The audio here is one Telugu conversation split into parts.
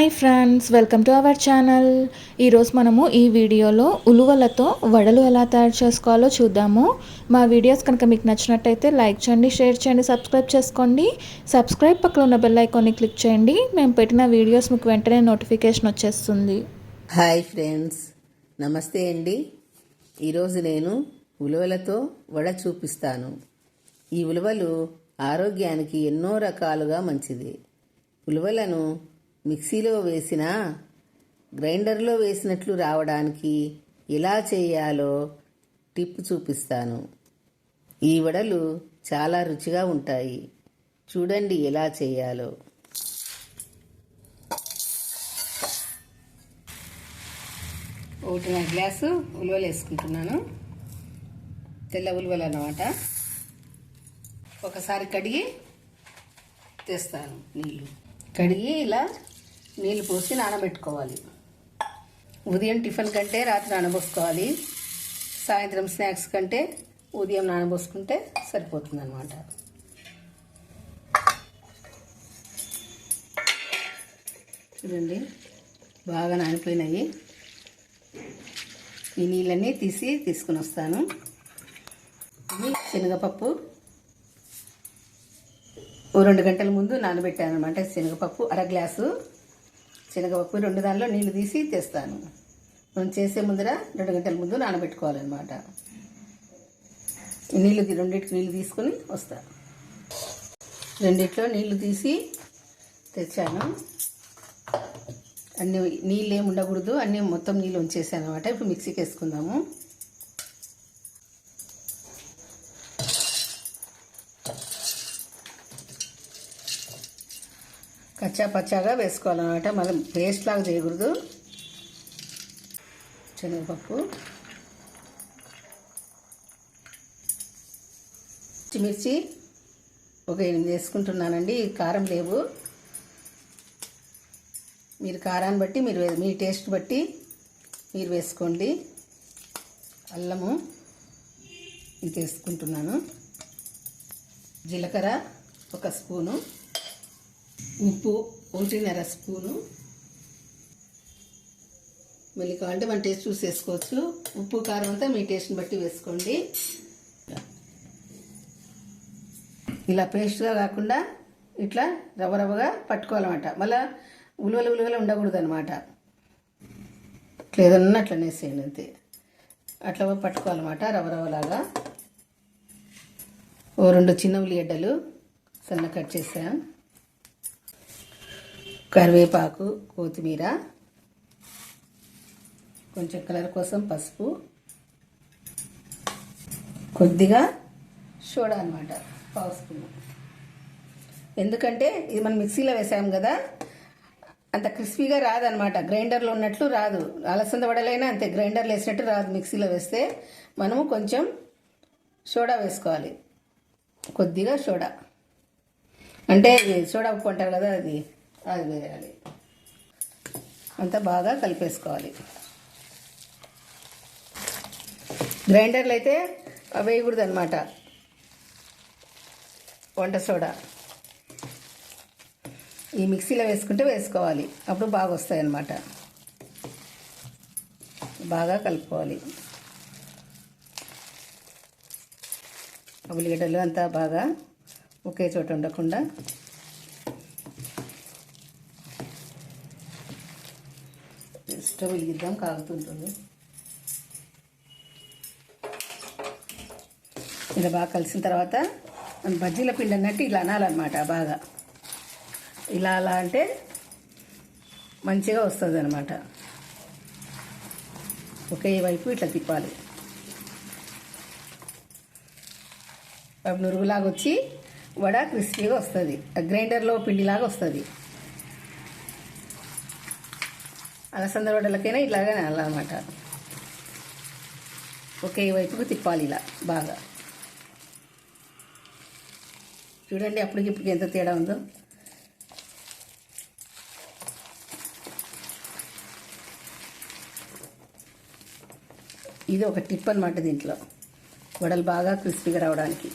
Hi friends welcome to our channel. ఈరోజు మనము ఈ వీడియోలో ఉలువలతో వడలు ఎలా తయారు చేసుకోవాలో చూద్దాము. మా వీడియోస్ కనుక మీకు నచ్చినట్టయితే లైక్ చేయండి షేర్ చేయండి సబ్స్క్రైబ్ చేసుకోండి. సబ్స్క్రైబ్ పక్కన ఉన్న బెల్ ఐకాన్ని క్లిక్ చేయండి. మేము పెట్టిన వీడియోస్ మీకు వెంటనే నోటిఫికేషన్ వచ్చేస్తుంది. హాయ్ ఫ్రెండ్స్ నమస్తే అండి. ఈరోజు నేను ఉలవలతో వడ చూపిస్తాను. ఈ ఉలవలు ఆరోగ్యానికి ఎన్నో రకాలుగా మంచిది. ఉలవలను మిక్సీలో వేసినా గ్రైండర్లో వేసినట్లు రావడానికి ఎలా చేయాలో టిప్ చూపిస్తాను. ఈ వడలు చాలా రుచిగా ఉంటాయి. చూడండి ఎలా చేయాలో. ఒకటిన్నర గ్లాసు ఉలువలు వేసుకుంటున్నాను. తెల్ల ఉలువలు అన్నమాట. ఒకసారి కడిగి తెస్తాను నీళ్ళు. కడిగి ఇలా నీళ్ళు పోసి నానబెట్టుకోవాలి. ఉదయం టిఫిన్ కంటే రాత్రి నానబోసుకోవాలి. సాయంత్రం స్నాక్స్ కంటే ఉదయం నానబోసుకుంటే సరిపోతుంది అనమాట చూడండి బాగా నానిపోయినాయి. ఈ నీళ్ళన్నీ తీసి తీసుకుని వస్తాను. శనగపప్పు ఓ రెండు గంటల ముందు నానబెట్టాను అనమాట శనగపప్పు అర గ్లాసు. శనగపప్పు రెండు దానిలో నీళ్ళు తీసి తెస్తాను. మనం చేసే ముందర రెండు గంటల ముందు నానబెట్టుకోవాలన్నమాట. నీళ్ళు రెండింటికి నీళ్ళు తీసుకొని వస్తా. రెండిట్లో నీళ్ళు తీసి తెచ్చాను. అన్ని నీళ్ళు ఏమి ఉండకూడదు అన్నీ మొత్తం నీళ్ళు ఉంచేసాను అనమాట ఇప్పుడు మిక్సీకి వేసుకుందాము. కచ్చా పచ్చాగా వేసుకోవాలన్నమాట. మనం పేస్ట్ లాగా చేయకూడదు. శనగపప్పు. పచ్చిమిర్చి ఒక ఎనిమిది వేసుకుంటున్నానండి. కారం లేవు. మీరు కారాన్ని బట్టి మీరు మీ టేస్ట్ బట్టి మీరు వేసుకోండి. అల్లము ఇంత వేసుకుంటున్నాను. జీలకర్ర ఒక స్పూను. ఉప్పు ఒకటిన్నర స్పూను. మళ్ళీ కావాలంటే మన టేస్ట్ చూసి వేసుకోవచ్చు. ఉప్పు కారం అంతా మీ టేస్ట్ని బట్టి వేసుకోండి. ఇలా పేస్ట్గా కాకుండా ఇట్లా రవ్వ రవ్వగా పట్టుకోవాలన్నమాట. మళ్ళీ ఉలువలు ఉలువలు ఉండకూడదు అనమాట ఇట్లా ఏదన్నా అట్లా నేసేయండి అంతే. అట్లా పట్టుకోవాలన్నమాట రవ్వ రవ్వలాగా. ఓ రెండు చిన్న ఉల్లిగడ్డలు సన్న కట్ చేసాం కరివేపాకు కొత్తిమీర కొంచెం కలర్ కోసం పసుపు కొద్దిగా సోడా అనమాట పావు స్పూన్. ఎందుకంటే ఇది మనం మిక్సీలో వేసాం కదా అంత క్రిస్పీగా రాదనమాట గ్రైండర్లో ఉన్నట్లు రాదు. అలసంద వడలైనా అంతే గ్రైండర్లో వేసినట్టు రాదు మిక్సీలో వేస్తే. మనము కొంచెం సోడా వేసుకోవాలి కొద్దిగా సోడా. అంటే సోడా ఉప్పు అంటారు కదా అది. అది వేయాలి. అంతా బాగా కలిపేసుకోవాలి. గ్రైండర్లు అయితే వేయకూడదు అనమాట వంట సోడా. ఈ మిక్సీలో వేసుకుంటే వేసుకోవాలి. అప్పుడు బాగా వస్తాయి అన్నమాట బాగా కలుపుకోవాలి. ఉల్లిగడ్డలు అంతా బాగా ఒకే చోట ఉండకుండా స్టవ్ వెలిగిద్దాం కాగుతుంటుంది. ఇలా బాగా కలిసిన తర్వాత బజ్జీల పిండి అన్నట్టు ఇలా అనాలన్నమాట బాగా. ఇలా అలా అంటే మంచిగా వస్తుంది అనమాట ఒకే వైపు ఇట్లా తిప్పాలి. నురుగులాగా వచ్చి వడ క్రిస్పీగా వస్తుంది. గ్రైండర్లో పిండిలాగా వస్తుంది. అలసంద వడలకైనా ఇలాగే అన్నమాట ఒకే వైపుకు తిప్పాలి ఇలా బాగా. చూడండి అప్పటికి ఇప్పటికి ఎంత తేడా ఉందో. ఇది ఒక టిప్ అనమాట దీంట్లో. వడలు బాగా క్రిస్పీగా రావడానికి.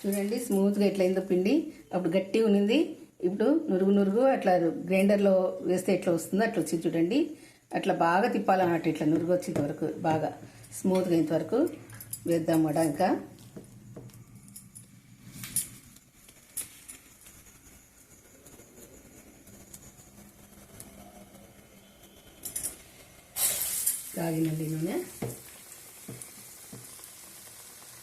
చూడండి స్మూత్గా ఎట్లయిందో పిండి. అప్పుడు గట్టిగా ఉన్నింది. ఇప్పుడు నురుగు నురుగు అట్లా గ్రైండర్లో వేస్తే ఎట్లా వస్తుందో అట్లా వచ్చింది చూడండి. అట్లా బాగా తిప్పాలన్నట్టు ఇట్లా నురుగు వచ్చేంత వరకు బాగా స్మూత్గా అయ్యేంత వరకు. వేద్దాం వడ ఇంకా. రాగినండి నూనె.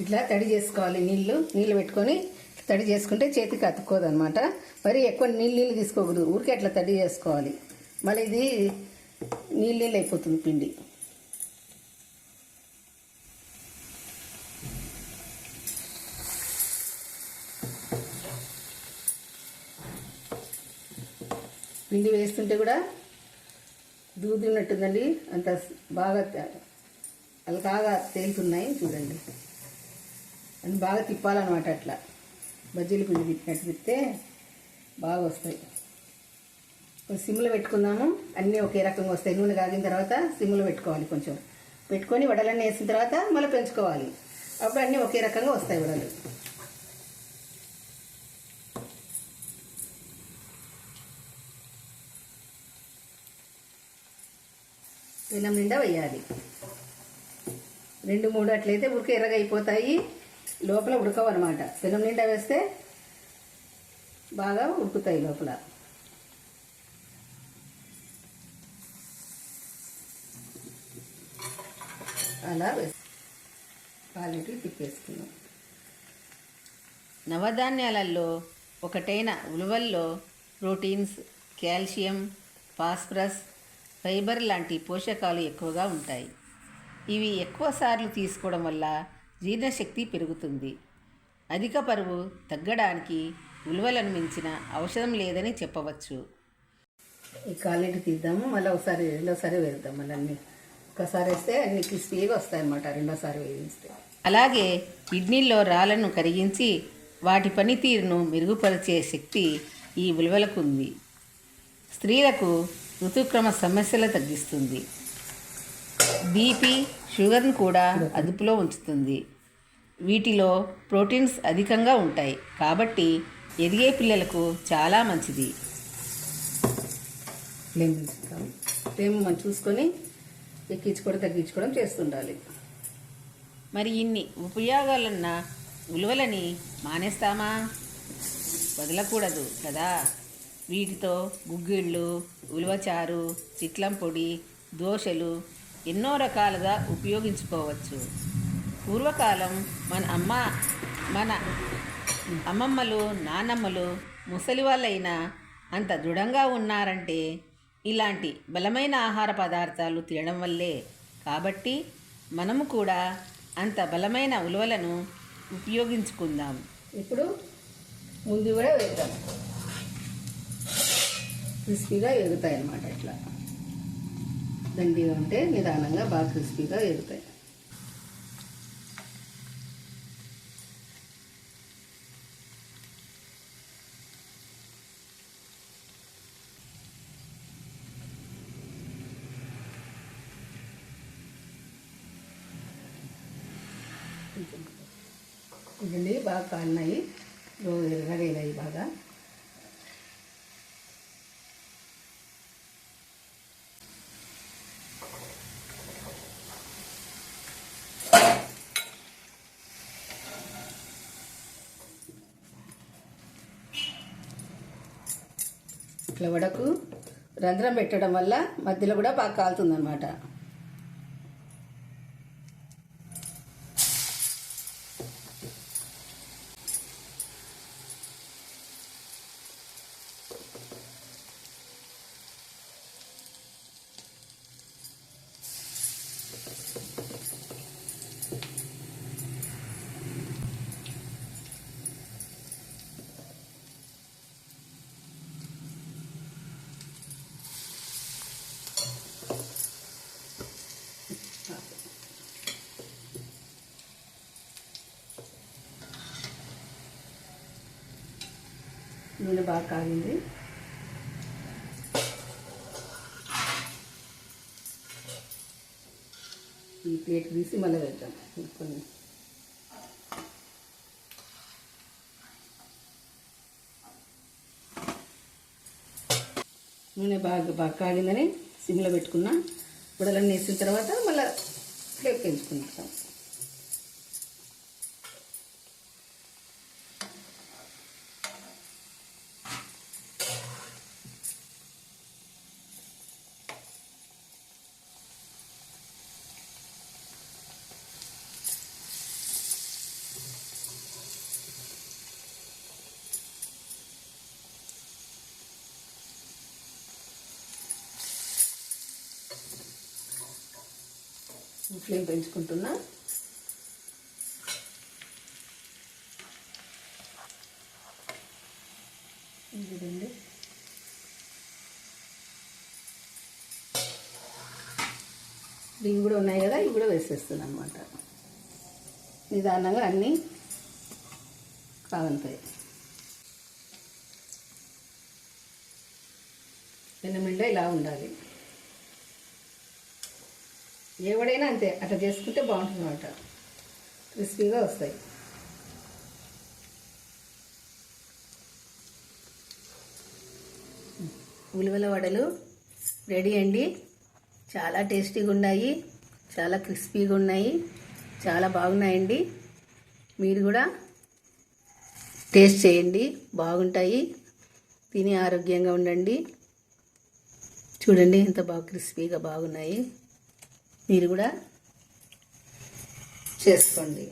ఇట్లా తడి చేసుకోవాలి నీళ్ళు నీళ్ళు పెట్టుకొని తడి చేసుకుంటే చేతికి అతుక్కోదు అనమాట మరి ఎక్కువ నీళ్ళు నీళ్ళు తీసుకోకూడదు. ఊరికే అట్లా తడి చేసుకోవాలి. మళ్ళీ ఇది నీళ్ళు నీళ్ళు అయిపోతుంది పిండి. పిండి వేస్తుంటే కూడా దూదినట్టుందండి. అంత బాగా అలా కాగా తేలుతున్నాయి. చూడండి. అని బాగా తిప్పాలన్నమాట అట్లా. బజ్జీలు పిండి తిప్పినట్టు తిప్పితే బాగా వస్తాయి కొంచెం సిమ్లో పెట్టుకుందాము. అన్నీ ఒకే రకంగా వస్తాయి. నూనె కాగిన తర్వాత సిమ్లో పెట్టుకోవాలి కొంచెం. పెట్టుకొని వడలన్నీ వేసిన తర్వాత మళ్ళీ పెంచుకోవాలి. అప్పుడు అన్నీ ఒకే రకంగా వస్తాయి వడలు. పెనం నిండా వేయాలి. రెండు మూడు అట్లయితే ఉడక ఎర్రగా అయిపోతాయి. లోపల ఉడకవు అనమాట పెనం నిండా వేస్తే బాగా ఉడుకుతాయి లోపల. అలా వేసి పాలెట్టి తిప్పేసుకున్నాం నవధాన్యాలలో ఒకటైన ఉలువల్లో ప్రోటీన్స్ కాల్షియం ఫాస్ఫరస్ ఫైబర్ లాంటి పోషకాలు ఎక్కువగా ఉంటాయి. ఇవి ఎక్కువ సార్లు తీసుకోవడం వల్ల జీర్ణశక్తి పెరుగుతుంది. అధిక బరువు తగ్గడానికి ఉలువలను మించిన ఔషధం లేదని చెప్పవచ్చు. ఈ కాలెంటి తీద్దాము మళ్ళీ ఒకసారి రెండోసారి వేద్దాం మళ్ళీ అన్ని. ఒకసారి వేస్తే అన్ని క్రిస్పీగా వస్తాయి అన్నమాట రెండోసారి వేయిస్తే. అలాగే కిడ్నీల్లో రాళ్ళను కరిగించి వాటి పనితీరును మెరుగుపరిచే శక్తి ఈ ఉలువలకు ఉంది స్త్రీలకు ఋతుక్రమ సమస్యలు తగ్గిస్తుంది. బీపీ షుగర్ను కూడా అదుపులో ఉంచుతుంది. వీటిలో ప్రోటీన్స్ అధికంగా ఉంటాయి. కాబట్టి ఎదిగే పిల్లలకు చాలా మంచిది. ఫ్లేమ్ మనం చూసుకొని ఎక్కించుకోవడం తగ్గించుకోవడం చేస్తుండాలి. మరి ఇన్ని ఉపయోగాలున్న ఉలువలని మానేస్తామా? వదలకూడదు కదా. వీటితో గుగ్గిళ్ళు ఉలువచారు చిట్లం పొడి దోశలు ఎన్నో రకాలుగా ఉపయోగించుకోవచ్చు. పూర్వకాలం మన అమ్మ మన అమ్మమ్మలు నానమ్మలు ముసలి వాళ్ళైనా అంత దృఢంగా ఉన్నారంటే ఇలాంటి బలమైన ఆహార పదార్థాలు తినడం వల్లే. కాబట్టి మనము కూడా అంత బలమైన ఉలవలను ఉపయోగించుకుందాం. ఇప్పుడు ముందు కూడా వేద్దాం. క్రిస్పీగా ఎగుతాయి అన్నమాట ఇట్లా. దండిగా ఉంటే నిదానంగా బాగా క్రిస్పీగా ఎగుతాయి ఇదండి బాగా కాలినాయి రోజు ఎరగడేలాయి బాగా ఇట్లా వడకు రంధ్రం పెట్టడం వల్ల మధ్యలో కూడా బాగా కాలుతుంది అనమాట నూనె బాగా కాగింది. ఈ ప్లేట్ తీసి మళ్ళీ పెడతాం ఇప్పుడు నూనె బాగా బాగా కాగిందని సిమ్లో పెట్టుకున్నా. బుడలన్నీ వేసిన తర్వాత మళ్ళీ ప్లేట్ పెంచుకుంటాం ఫ్లేమ్ పెంచుకుంటున్నా. చూడండి ఇవి కూడా ఉన్నాయి కదా ఇవి కూడా వేసేస్తుంది అనమాట నిదానంగా అన్నీ కాగలుతాయి పెనమిండ ఇలా ఉండాలి. ఎవడైనా అంతే అట్లా చేసుకుంటే బాగుంటుంది అనమాట క్రిస్పీగా వస్తాయి. ఉలువల వడలు రెడీ అండి. చాలా టేస్టీగా ఉన్నాయి చాలా క్రిస్పీగా ఉన్నాయి చాలా బాగున్నాయండి. మీరు కూడా టేస్ట్ చేయండి బాగుంటాయి. తిని ఆరోగ్యంగా ఉండండి. చూడండి ఎంత బాగా క్రిస్పీగా బాగున్నాయి. మీరు కూడా చేసుకోండి.